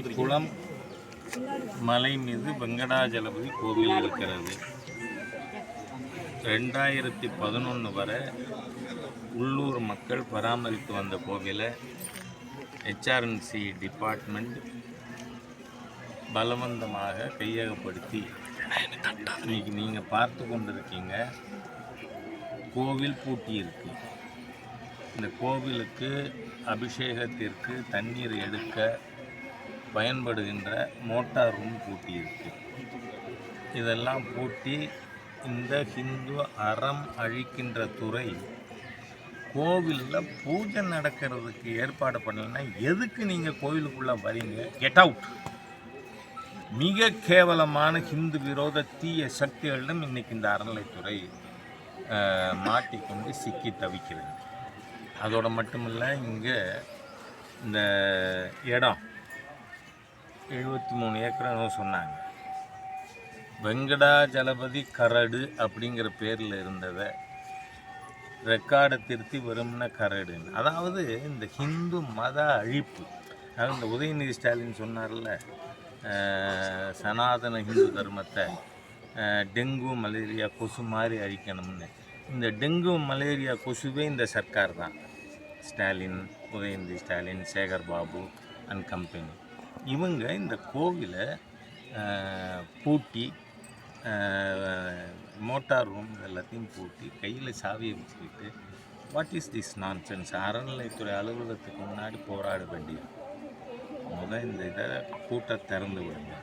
குளம் மலை மீது வெங்கடாஜலபதி கோவில் இருக்கிறது. ரெண்டாயிரத்தி பதினொன்று வரை உள்ளூர் மக்கள் பராமரித்து வந்த கோவிலை ஹெச்ஆர்என்சி டிபார்ட்மெண்ட் பலவந்தமாக கையகப்படுத்தி இன்னைக்கு நீங்கள் பார்த்து கொண்டிருக்கீங்க. கோவில் பூட்டி இருக்கு இந்த கோவிலுக்கு அபிஷேகத்திற்கு தண்ணீர் எடுக்க பயன்படுகின்ற மோட்டார் ரூம் பூட்டி இருக்கு இதெல்லாம் பூட்டி இந்த ஹிந்து அறம் அழிக்கின்ற துறை கோவிலில் பூஜை நடக்கிறதுக்கு ஏற்பாடு பண்ணலைன்னா எதுக்கு நீங்கள் கோவிலுக்குள்ளே வரீங்க? கெட் அவுட் மிக கேவலமான ஹிந்து விரோத தீய சக்திகளிடம் இன்றைக்கி இந்த அறநிலைத்துறை மாட்டிக்கொண்டு சிக்கி தவிக்கிறது. அதோடு மட்டுமில்லை இங்கே இந்த இடம் எழுபத்தி மூணு ஏக்கர் சொன்னாங்க. வெங்கடாஜலபதி கரடு அப்படிங்கிற பேரில் இருந்ததை ரெக்கார்டை திருத்தி வெறும்ன கரடுன்னு. அதாவது இந்த ஹிந்து மத அழிப்பு. அதாவது இந்த உதயநிதி ஸ்டாலின் சொன்னார்ல சனாதன ஹிந்து தர்மத்தை டெங்கு மலேரியா கொசு மாதிரி அழிக்கணும்னு. இந்த டெங்கு மலேரியா கொசுவே இந்த சர்க்கார் தான். ஸ்டாலின் உதயநிதி ஸ்டாலின் சேகர் பாபு அண்ட் கம்பெனி இவங்க இந்த கோவிலை பூட்டி மோட்டார் ரூம் எல்லாத்தையும் பூட்டி கையில் சாவியை வச்சுக்கிட்டு what is this nonsense அறநிலைத்துறை அலுவலகத்துக்கு முன்னாடி போராட வேண்டியது முதல் இந்த இதை கூட்ட திறந்து விடுங்க.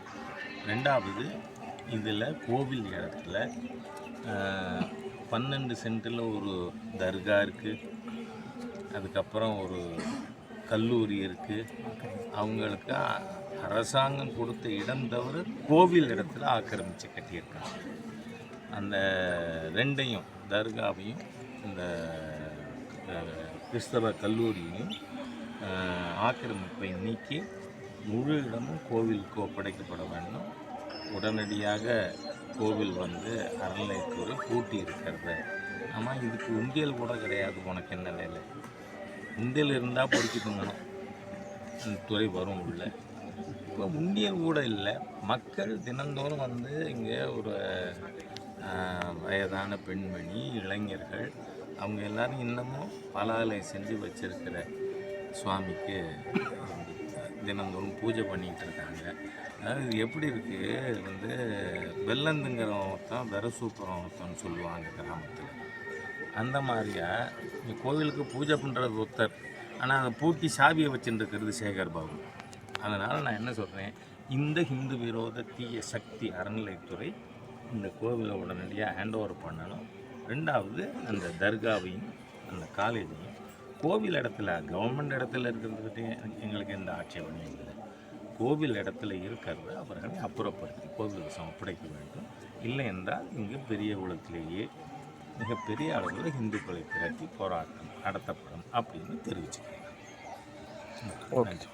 ரெண்டாவது இதில் கோவில் இடத்துல பன்னெண்டு சென்ட்டில் ஒரு தர்கா இருக்குது அதுக்கப்புறம் ஒரு கல்லூரி இருக்குது அவங்களுக்கு அரசாங்கம் கொடுத்த இடம் தவிர கோவில் இடத்துல ஆக்கிரமித்து கட்டியிருக்காங்க. அந்த ரெண்டையும் தர்காவையும் இந்த கிறிஸ்தவ கல்லூரியையும் ஆக்கிரமிப்பை நீக்கி முழு இடமும் கோவிலுக்கு ஒப்படைக்கப்பட வேண்டும். உடனடியாக கோவில் வந்து அறநிலையத்துறை பூட்டி இருக்கிறத. ஆனால் இதுக்கு உண்டியல் கூட கிடையாது உனக்கு என்ன நிலை உண்டியல் இருந்தால் பொறுக்கி தூங்கணும் துறை வரும் உள்ள. இப்போ உண்டியல் கூட இல்லை. மக்கள் தினந்தோறும் வந்து இங்கே ஒரு வயதான பெண்மணி இளைஞர்கள் அவங்க எல்லாரும் இன்னமும் பலாலை செஞ்சு வச்சிருக்கிற சுவாமிக்கு தினந்தோறும் பூஜை பண்ணிகிட்டு இருக்காங்க. அதாவது இது எப்படி இருக்குது வந்து வெள்ளந்துங்கிறவன் ஒருத்தன் விர ஒருத்தன் சொல்லுவாங்க கிராமத்தில். அந்த மாதிரியா? இந்த கோவிலுக்கு பூஜை பண்ணுறது ஒருத்தர் ஆனால் அதை பூட்டி சாவியை வச்சுட்டு சேகர் பாபு. அதனால் நான் என்ன சொல்கிறேன் இந்த ஹிந்து விரோத தீய சக்தி அறநிலைத்துறை இந்த கோவிலை உடனடியாக ஹேண்ட் ஓவர் பண்ணணும். ரெண்டாவது அந்த தர்காவையும் அந்த காலேஜையும் கோவில் இடத்துல கவர்மெண்ட் இடத்துல இருக்கிறத பற்றி எங்களுக்கு எந்த ஆட்சேபனையும் இல்லை. கோவில் இடத்துல இருக்கிறத அவர்களை அப்புறப்படுத்தி கோவிலுக்கு சமப்படைக்க வேண்டும். இல்லை என்றால் இங்கு பெரிய குளத்திலேயே மிகப்பெரிய அளவில் இந்துக்களை திரட்டி போராட்டம் நடத்தப்படும் அப்படின்னு தெரிவிச்சுக்கிறேன். நன்றி.